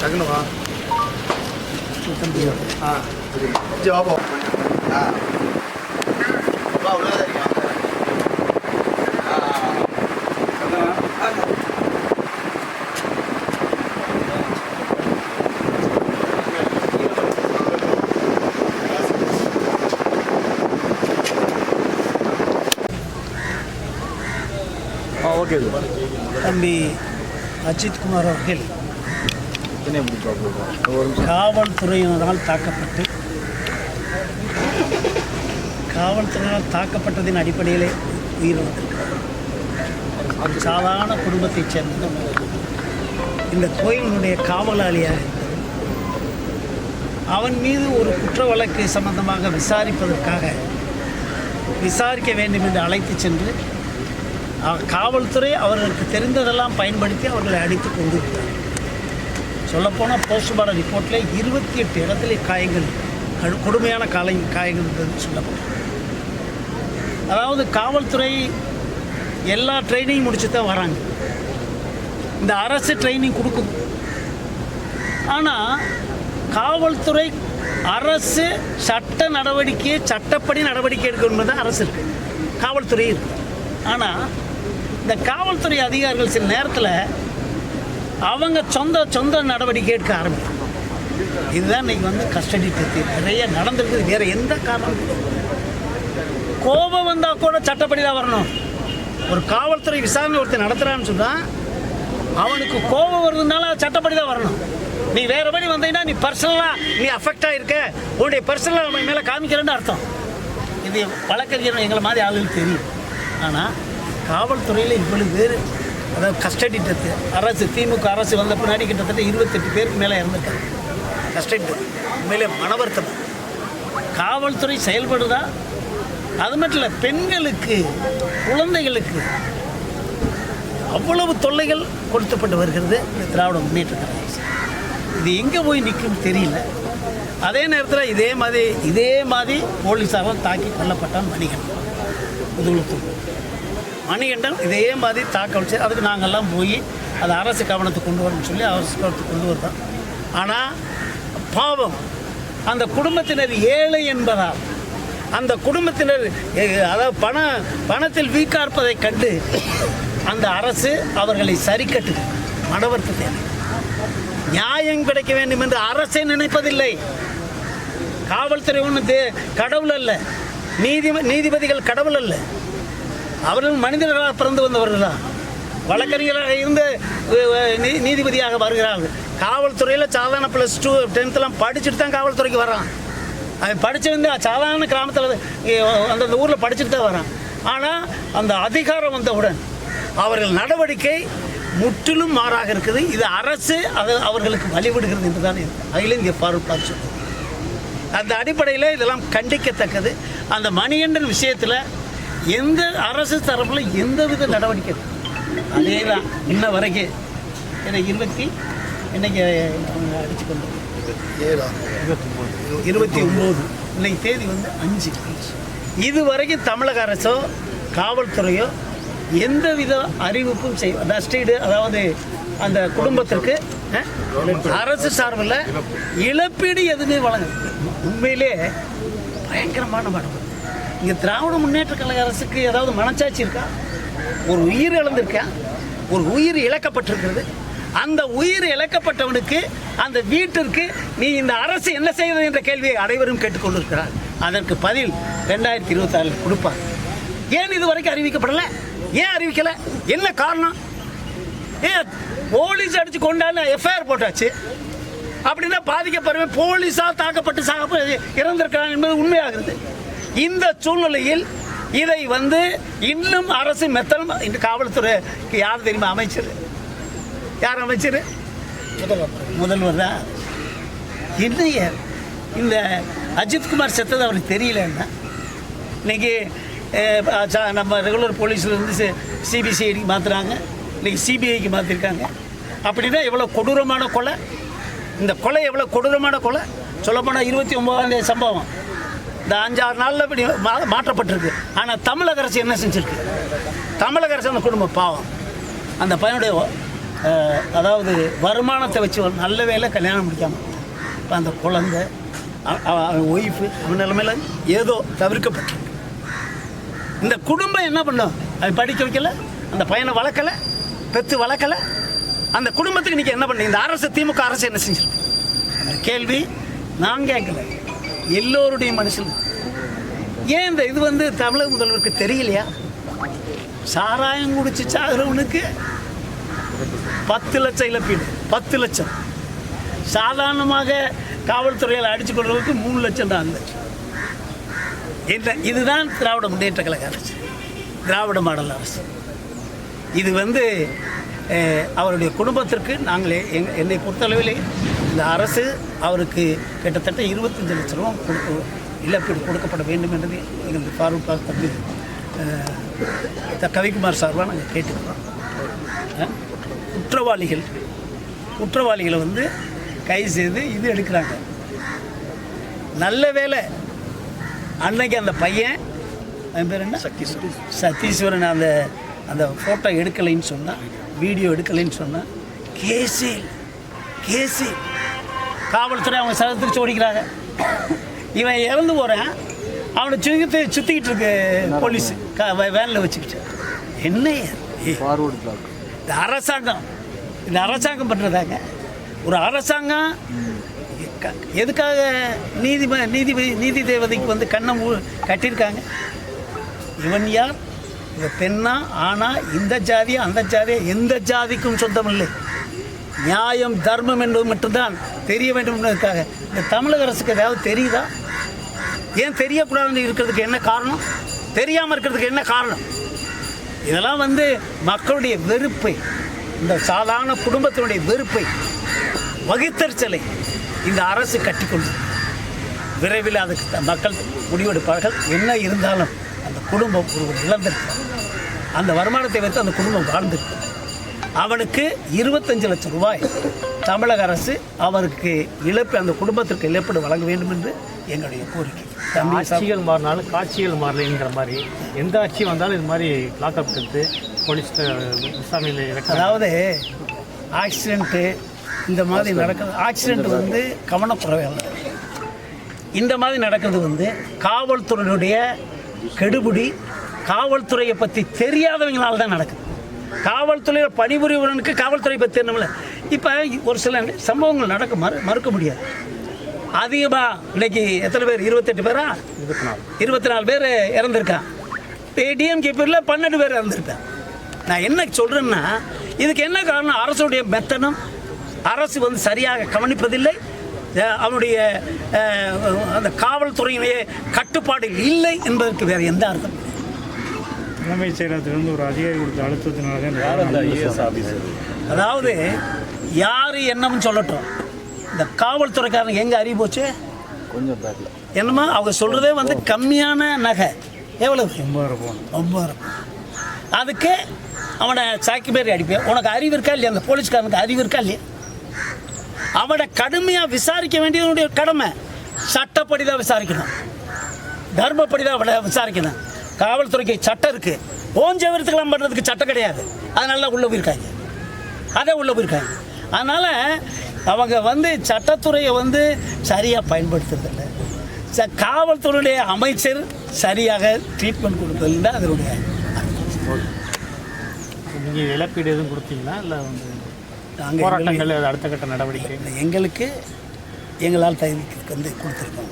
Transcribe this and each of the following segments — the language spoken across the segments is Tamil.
டக்குனு வா ஆ சரி இங்கே வா போ ஆ வா உள்ளே இருக்கேன் ஓகே தம்பி அஜித் குமார் அவர்கள் காவல்துறையினரால் தாக்கப்பட்டு காவல்துறையினால் தாக்கப்பட்டதின் அடிப்படையிலே உயிர் வந்திருக்கிறார் சாதாரண குடும்பத்தைச் சேர்ந்த இந்த கோயிலினுடைய காவலாளியாக. அவன் மீது ஒரு குற்ற வழக்கு சம்பந்தமாக விசாரிப்பதற்காக விசாரிக்க வேண்டும் என்று அழைத்து சென்று காவல்துறை அவர்களுக்கு தெரிந்ததெல்லாம் பயன்படுத்தி அவர்களை அடித்து கொண்டு சொல்லப்போனால் போஸ்ட்மார்டம் ரிப்போர்ட்டில் இருபத்தி எட்டு இடத்துல காயங்கள் கடு- கொடுமையான காலை காயங்கள் இருந்ததுன்னு சொல்லப்படும் அதாவது காவல்துறை எல்லா ட்ரைனிங் முடிச்சு தான் வராங்க. இந்த அரசு ட்ரைனிங் கொடுக்குது ஆனால் காவல்துறை அரசு சட்ட நடவடிக்கையை சட்டப்படி நடவடிக்கை எடுக்கணும் தான் அரசு இருக்குது காவல்துறை இருக்குது ஆனால் இந்த காவல்துறை அதிகாரிகள் சில நேரத்தில் அவங்க சொந்த சொந்த நடவடிக்கை எடுக்க ஆரம்பிக்கும் இதுதான் இன்னைக்கு வந்து கஸ்டடி டெத்து நிறைய நடந்திருக்குது. வேற எந்த காரணமும் கோபம் வந்தால் கூட சட்டப்படி தான் வரணும். ஒரு காவல்துறை விசாரணை ஒருத்தர் நடத்துகிறான்னு சொன்னால் அவனுக்கு கோபம் வருதுனால அது சட்டப்படி தான் வரணும். நீ வேறபடி வந்தீங்கன்னா நீ பர்சனலாக நீ அஃபெக்ட் ஆகிருக்க உன்னுடைய பர்சனலாக நம்ம மேலே காமிக்கிறேன்னு அர்த்தம். இது வழக்கறிஞர் எங்களை மாதிரி ஆளுகளுக்கு தெரியும். ஆனால் காவல்துறையில் இவ்வளவு பேர் அதாவது கஸ்டடி டெத்து அரசு திமுக அரசு வந்த பின்னாடி கிட்டத்தட்ட இருபத்தெட்டு பேருக்கு மேலே இறந்துருக்காங்க. கஸ்டடி டெத்து உண்மையிலே மனவர்த்தம். காவல்துறை செயல்படுதா? அது மட்டும் இல்லை பெண்களுக்கு குழந்தைகளுக்கு அவ்வளவு தொல்லைகள் கொடுத்தப்பட்டு வருகிறது இந்த திராவிட முன்னேற்ற கழக இது எங்கே போய் நிற்கும் தெரியல. அதே நேரத்தில் இதே மாதிரி இதே மாதிரி போலீஸாரால் தாக்கி கொல்லப்பட்டான் மணிகன் முதுகுளத்தூர் மணிகண்டன் இதே மாதிரி தாக்க வச்சு அதுக்கு நாங்கள்லாம் போய் அதை அரசு கவனத்துக்கு கொண்டு வரணும்னு சொல்லி அரசு கவனத்துக்கு கொண்டு வருதோம் ஆனால் பாவம். அந்த குடும்பத்தினர் ஏழை என்பதால் அந்த குடும்பத்தினர் எ- அதாவது பண பணத்தில் வீக்கார்ப்பதைக் கண்டு அந்த அரசு அவர்களை சரிக்கட்டு மடவர்த்து தேவை. நியாயம் கிடைக்க வேண்டும் என்று அரசே நினைப்பதில்லை. காவல்துறை ஒன்று தே கடவுள் அல்ல. நீதி நீதிபதிகள் கடவுள் அல்ல. அவர்கள் மனிதர்களாக பிறந்து வந்தவர்கள் தான். வழக்கறிஞராக இருந்து நீதிபதியாக வருகிறார்கள். காவல்துறையில் சாதாரண ப்ளஸ் டூ டென்த்லாம் படிச்சுட்டு தான் காவல்துறைக்கு வரான். அவன் படிச்சு வந்து சாதாரண கிராமத்தில் அந்தந்த ஊரில் படிச்சுட்டு தான் வரான். ஆனால் அந்த அதிகாரம் வந்தவுடன் அவர்கள் நடவடிக்கை முற்றிலும் மாறாக இருக்குது. இது அரசு அது அவர்களுக்கு வழிவிடுகிறது என்று தான் அகில இந்திய பார்வை அந்த அடிப்படையில் இதெல்லாம் கண்டிக்கத்தக்கது. அந்த மணிகண்டன் விஷயத்தில் எந்த அரசு தரப்பில் எந்தவித நடவடிக்கை? அதே தான் இன்ன வரைக்கும். என்னை இருபத்தி இன்னைக்கு அடிச்சு கொண்டு இருபத்தி ஒம்பது இன்னைக்கு தேதி வந்து அஞ்சு. இது வரைக்கும் தமிழக அரசோ காவல்துறையோ எந்த வித அறிவிப்பும் செய் நஷ்டீடு அதாவது அந்த குடும்பத்திற்கு அரசு சார்பில் இழப்பீடு எதுவுமே வழங்க உண்மையிலே பயங்கரமான படம் இங்கே திராவிட முன்னேற்ற கழக அரசுக்கு ஏதாவது மனச்சாட்சி இருக்கா? ஒரு உயிர் இழந்திருக்கேன் ஒரு உயிர் இழக்கப்பட்டிருக்கிறது. அந்த உயிர் இழக்கப்பட்டவனுக்கு அந்த வீட்டிற்கு நீ இந்த அரசு என்ன செய்வது என்ற கேள்வியை அனைவரும் கேட்டுக்கொண்டிருக்கிறார். அதற்கு பதில் ரெண்டாயிரத்தி இருபத்தாறில் கொடுப்பார். ஏன் இது வரைக்கும் அறிவிக்கப்படலை? ஏன் அறிவிக்கலை? என்ன காரணம்? ஏன் போலீஸ் அடிச்சு கொண்டாலும் எஃப்ஐஆர் போட்டாச்சு. அப்படின்னா பாதிக்கப்படுறவன் போலீஸாக தாக்கப்பட்டு சாக இறந்திருக்கிறான் என்பது உண்மையாகிறது. இந்த சூழ்நிலையில் இதை வந்து இன்னும் அரசு மெத்தல் இந்த காவல்துறைக்கு யார் தெரியுமா அமைச்சர்? யார் அமைச்சர்? முதல்வர் தான். என்னைய இந்த அஜித்குமார் செத்தது அவருக்கு தெரியலன்னா இன்னைக்கு நம்ம ரெகுலர் போலீஸ்லேருந்து சிபிசிஐடிக்கு மாற்றுறாங்க இன்னைக்கு சிபிஐக்கு மாற்றிருக்காங்க அப்படின்னா எவ்வளோ கொடூரமான கொலை? இந்த கொலை எவ்வளோ கொடூரமான கொலை? சொல்லப்போனால் இருபத்தி ஒம்போதாம் தேதி சம்பவம். இந்த அஞ்சாறு நாளில் இப்படி மா மாற்றப்பட்டிருக்கு. ஆனால் தமிழக அரசு என்ன செஞ்சுருக்கு? தமிழக அரசு அந்த குடும்ப பாவம். அந்த பையனுடைய அதாவது வருமானத்தை வச்சு நல்ல வேலை கல்யாணம் முடிக்காமல் இப்போ அந்த குழந்தை அவன் ஒய்ஃபு அவன் நிலைமையில் ஏதோ தவிர்க்கப்பட்டிருக்கு. இந்த குடும்பம் என்ன பண்ணும்? அது படிக்க வைக்கல அந்த பையனை வளர்க்கலை பெற்று வளர்க்கல. அந்த குடும்பத்துக்கு இன்றைக்கி என்ன பண்ணி? இந்த அரசு திமுக அரசு என்ன செஞ்சிருக்கு? கேள்வி நான் கேட்கல. எல்லோருடைய மனசில். ஏன் இந்த இது வந்து தமிழக முதல்வருக்கு தெரியலையா? சாராயம் குடிச்சு சாகிறவனுக்கு பத்து லட்சம் இழப்பீடு பத்து லட்சம். சாதாரணமாக காவல்துறையால் அடிச்சு கொள்றதுக்கு மூணு லட்சம் தான் அந்த. இந்த இதுதான் திராவிட முன்னேற்ற கழக அரசு. திராவிட மாடல் அரசு. இது வந்து அவருடைய குடும்பத்திற்கு நாங்களே எங் என்னை பொறுத்தளவிலே இந்த அரசு அவருக்கு கிட்டத்தட்ட இருபத்தஞ்சு லட்ச ரூபா கொடுக்க இழப்பீடு கொடுக்கப்பட வேண்டும் என்பது எங்கள் ஃபாரூக் தம்பி கவிக்குமார் சார்பாக நாங்கள் கேட்டுக்கிறோம். குற்றவாளிகள் குற்றவாளிகளை வந்து கைது செய்து இது எடுக்கிறாங்க. நல்ல வேலை அன்னைக்கு அந்த பையன் அவன் பேர் என்ன? சத்தீஸ்வரன். சத்தீஸ்வரன் அந்த அந்த ஃபோட்டோ எடுக்கலைன்னு சொன்னான் வீடியோ எடுக்கலைன்னு சொன்னான். கேசி கேசி காவல்துறை அவங்க சதத்துக்கு ஓடிக்கிறாங்க. இவன் இறந்து போகிறான் அவனை சுத்தி சுற்றிக்கிட்டு இருக்கு போலீஸ். வேனில் வச்சுக்கிட்டு. என்ன இந்த அரசாங்கம். இந்த அரசாங்கம் பண்ணுறதாங்க ஒரு அரசாங்கம். எதுக்காக நீதிப நீதிபதி நீதி தேவதைக்கு வந்து கண்ணை கட்டியிருக்காங்க? இவன் யார்? இவன் பெண்ணா ஆனா இந்த ஜாதியா அந்த ஜாதியா? எந்த ஜாதிக்கும் சொந்தம் இல்லை நியாயம் தர்மம் என்பது மட்டும்தான் தெரிய வேண்டும் என்பதற்காக. இந்த தமிழக அரசுக்கு ஏதாவது தெரியுதா? ஏன் தெரியக்கூடாதுன்னு இருக்கிறதுக்கு என்ன காரணம்? தெரியாமல் இருக்கிறதுக்கு என்ன காரணம்? இதெல்லாம் வந்து மக்களுடைய வெறுப்பை இந்த சாதாரண குடும்பத்தினுடைய வெறுப்பை வகுத்தறிச்சலை இந்த அரசு கட்டிக்கொண்டு விரைவில் அதுக்கு மக்கள் முடிவெடுப்பார்கள். என்ன இருந்தாலும் அந்த குடும்பம் ஒரு இழந்திருக்கு அந்த வருமானத்தை வைத்து அந்த குடும்பம் வாழ்ந்திருக்கு அவனுக்கு இருபத்தஞ்சு லட்சம் ரூபாய். தமிழக அரசு அவருக்கு இழப்பு அந்த குடும்பத்திற்கு இழப்பீடு வழங்க வேண்டும் என்று எங்களுடைய கோரிக்கை. ஆட்சிகள் மாறினாலும் காட்சிகள் மாறலைங்கிற மாதிரி எந்த ஆட்சி வந்தாலும் இது மாதிரி லாக்அப் எடுத்து போலீஸ் விசாரணையில் அதாவது ஆக்சிடெண்ட்டு இந்த மாதிரி நடக்கிறது ஆக்சிடெண்ட் வந்து கவனக்குறைவாக இந்த மாதிரி நடக்கிறது வந்து காவல்துறையினுடைய கெடுபிடி காவல்துறையை பற்றி தெரியாதவங்களால தான் நடக்குது. காவல்துறையில் பணிபுரிபவனுக்கு காவல்துறை பற்றி தெரியணும்ல. இப்போ ஒரு சில சம்பவங்கள் நடக்க மறு மறுக்க முடியாது. அதிகமாக இன்னைக்கு எத்தனை பேர்? இருபத்தெட்டு பேரா? இருபத்தி நாலு இருபத்தி நாலு பேர் இறந்துருக்கான் டிஎம்கே பேரில் பன்னெண்டு பேர் இறந்துருப்பேன் நான் என்ன சொல்கிறேன்னா இதுக்கு என்ன காரணம்? அரசுடைய மெத்தனம். அரசு வந்து சரியாக கவனிப்பதில்லை. அவனுடைய அந்த காவல்துறையினுடைய கட்டுப்பாடு இல்லை என்பதற்கு வேறு எந்த அர்த்தம் தலைமைச் செயலகத்திலிருந்து ஒரு அதிகாரி கொடுத்த அழுத்தத்தினால அதாவது யார் என்னன்னு சொல்லட்டும். இந்த காவல்துறைக்காரங்க எங்கே அறிவு போச்சு? கொஞ்சம் பேக்கில் என்னமா அவங்க சொல்கிறதே வந்து கம்மியான நகை. எவ்வளவு? ஒன்பதாயிரம் போகணும் ஒன்பதாயிரம் அதுக்கு அவனை சாக்கி பேர் அடிப்பேன் உனக்கு அறிவு இருக்கா இல்லையா? அந்த போலீஸ்காரனுக்கு அறிவு இருக்கா இல்லையா? அவனை கடுமையாக விசாரிக்க வேண்டியது உன்னுடைய கடமை. சட்டப்படி தான் விசாரிக்கணும். தர்மப்படி தான் அவனை விசாரிக்கணும். காவல்துறைக்கு சட்டம் இருக்குது ஓஞ்சவரத்துக்கெல்லாம் பண்ணுறதுக்கு சட்டம் கிடையாது. அதனால உள்ளே போயிருக்காங்க. அதை உள்ளே போயிருக்காங்க. அதனால் அவங்க வந்து சட்டத்துறையை வந்து சரியாக பயன்படுத்துறதில்ல. ச காவல்துறையுடைய அமைச்சர் சரியாக ட்ரீட்மெண்ட் கொடுத்ததில்லை அதனுடைய நீங்கள் இழப்பீடு எதுவும் கொடுத்தீங்களா? இல்லை வந்து நாங்கள் அடுத்த கட்ட நடவடிக்கை? எங்களுக்கு எங்களால் தகுதிக்கு வந்து கொடுத்துருக்கோம்.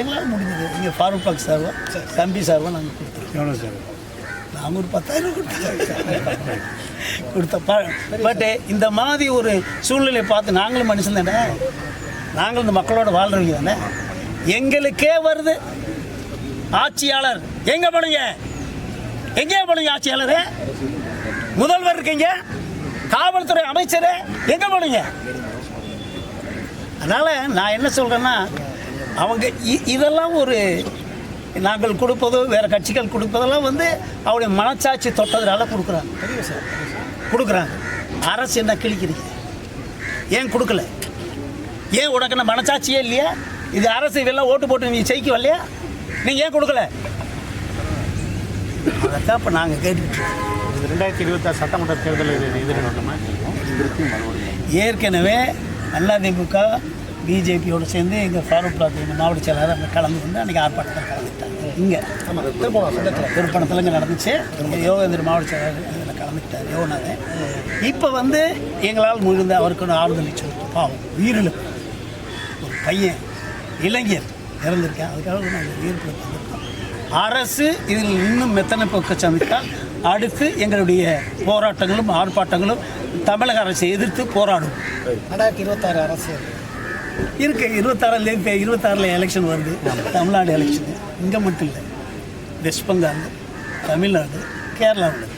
எங்களால் முடிஞ்சது. இங்கே ஃபாரூக் பாக் சார்வா தம்பி சார்வா நாங்கள் கொடுத்துருக்கோம். எவ்வளோ சார்? நாங்கள் ஒரு பத்தாயிரம் கொடுத்தோம் கொடுத்த பட் இந்த மாதிரி ஒரு சூழ்நிலையை பார்த்து நாங்களும் மனுஷன் தானே? நாங்களும் இந்த மக்களோட வாழ்றவங்க தானே? எங்களுக்கே வருது. ஆட்சியாளர். எங்கே போனீங்க? எங்கே போனீங்க ஆட்சியாளர்? முதல்வர் இருக்கீங்க. காவல்துறை அமைச்சரே. எங்கே போனீங்க? அதனால் நான் என்ன சொல்கிறேன்னா அவங்க இதெல்லாம் ஒரு நாங்கள் கொடுப்பதோ வேறு கட்சிகள் கொடுப்பதெல்லாம் வந்து அவருடைய மனச்சாட்சி தொட்டதுனால கொடுக்குறாங்க. கொடுக்குறாங்க. அரசு என்ன கிழிக்கிறீங்க? ஏன் கொடுக்கல? ஏன் உனக்கு என்ன மனச்சாட்சியே இல்லையா? இது அரசு இதெல்லாம் ஓட்டு போட்டு நீ ஜெயிக்க வரலையா நீங்கள் ஏன் கொடுக்கல? அதைத்தான் இப்போ நாங்கள் கேட்டுக்கிட்டு இருக்கோம். இது ரெண்டாயிரத்தி இருபத்தாறு சட்டமன்ற தேர்தல் இது எதிர்நோட்டமா ஏற்கனவே அதிமுக பிஜேபியோடு சேர்ந்து எங்கள் ஃபாரூக் பிளாக் எங்கள் மாவட்ட செயலாளர் அங்கே கலந்து வந்து அன்றைக்கி ஆர்ப்பாட்டத்தில் கலந்துக்கிட்டாங்க. இங்கே. திருப்பணம் திருப்பணத்தில் இங்கே நடந்துச்சு. யோகேந்திர மாவட்ட செயலாளர் இதில் கலந்துக்கிட்டார் யோகநாதன் இப்போ வந்து எங்களால் முடிந்த அவருக்கு ஆறுதல் சொல்லிட்டு பாவம். உயிரிழப்பு. ஒரு பையன் இளைஞர் இறந்திருக்கேன். அதுக்காக நாங்கள் உயிர்ப்பில் வந்திருக்கோம். அரசு இதில் இன்னும் மெத்தனை போக்க சமைத்தால் அடுத்து எங்களுடைய போராட்டங்களும் ஆர்ப்பாட்டங்களும் தமிழக அரசை எதிர்த்து போராடும். ரெண்டாயிரத்தி இருபத்தாறு அரசு. இருக்கு இருபத்தாறுல இருபத்தாறில் எலெக்ஷன் வருது. தமிழ்நாடு எலெக்ஷன் இங்கே மட்டும் இல்லை. வெஸ்ட் பெங்கால் தமிழ்நாடு கேரளாவில்.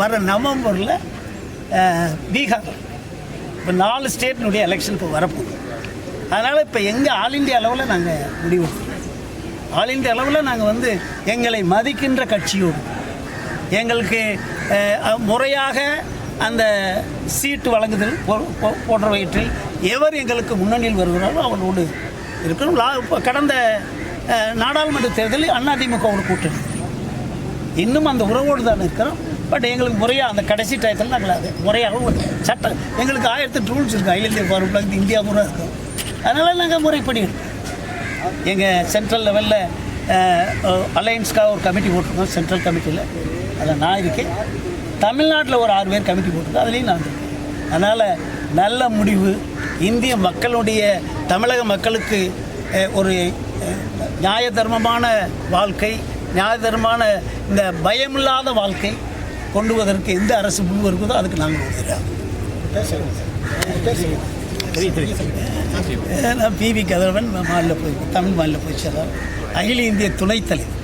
வர நவம்பரில் பீகார். இப்போ நாலு ஸ்டேட்டினுடைய எலெக்ஷன் இப்போ வரப்போகுது. அதனால் இப்போ எங்கள் ஆல் இந்தியா அளவில் நாங்கள் முடிவெடுக்கிறோம் ஆல் இந்தியா அளவில் நாங்கள் வந்து எங்களை மதிக்கின்ற கட்சியோடு எங்களுக்கு முறையாக அந்த சீட்டு வழங்குதல் போ- போன்றவற்றில் எவர் எங்களுக்கு முன்னணியில் வருகிறாரோ அவர்களோடு இருக்கணும். லா இப்போ கடந்த நாடாளுமன்ற தேர்தலில் அதிமுகவோட கூட்டணி. இன்னும் அந்த உறவோடு தான் இருக்கிறோம். பட் எங்களுக்கு முறையாக அந்த கடைசி டயத்தில் நாங்கள் அது முறையாக ஒரு சட்டம் எங்களுக்கு ஆயிரத்தி ரூல்ஸ் இருக்குது அகில இந்திய ஃபார்முலாக்கு இந்தியா முறை இருக்கும். அதனால் நாங்கள் முறைப்படி எங்கள் சென்ட்ரல் லெவலில் அலையன்ஸ்க்காக ஒரு கமிட்டி போட்டிருக்கோம் சென்ட்ரல் கமிட்டியில். அதில் நான் இருக்கேன். தமிழ்நாட்டில் ஒரு ஆறு பேர் கமிட்டி போட்டிருக்கோம் அதுலேயும் நான் இருக்கேன். அதனால் நல்ல முடிவு. இந்திய மக்களுடைய தமிழக மக்களுக்கு ஒரு நியாய தர்மமான வாழ்க்கை நியாய தர்மமான இந்த பயமில்லாத வாழ்க்கை கொண்டு வருவதற்கு எந்த அரசு முன் வருவதோ அதுக்கு நாங்கள் உதவுகிறோம் நான் பிவி கதிரவன் மாநில போய் தமிழ் மாநில போய் சேர்றேன் அகில இந்திய துணைத் தலைவர்.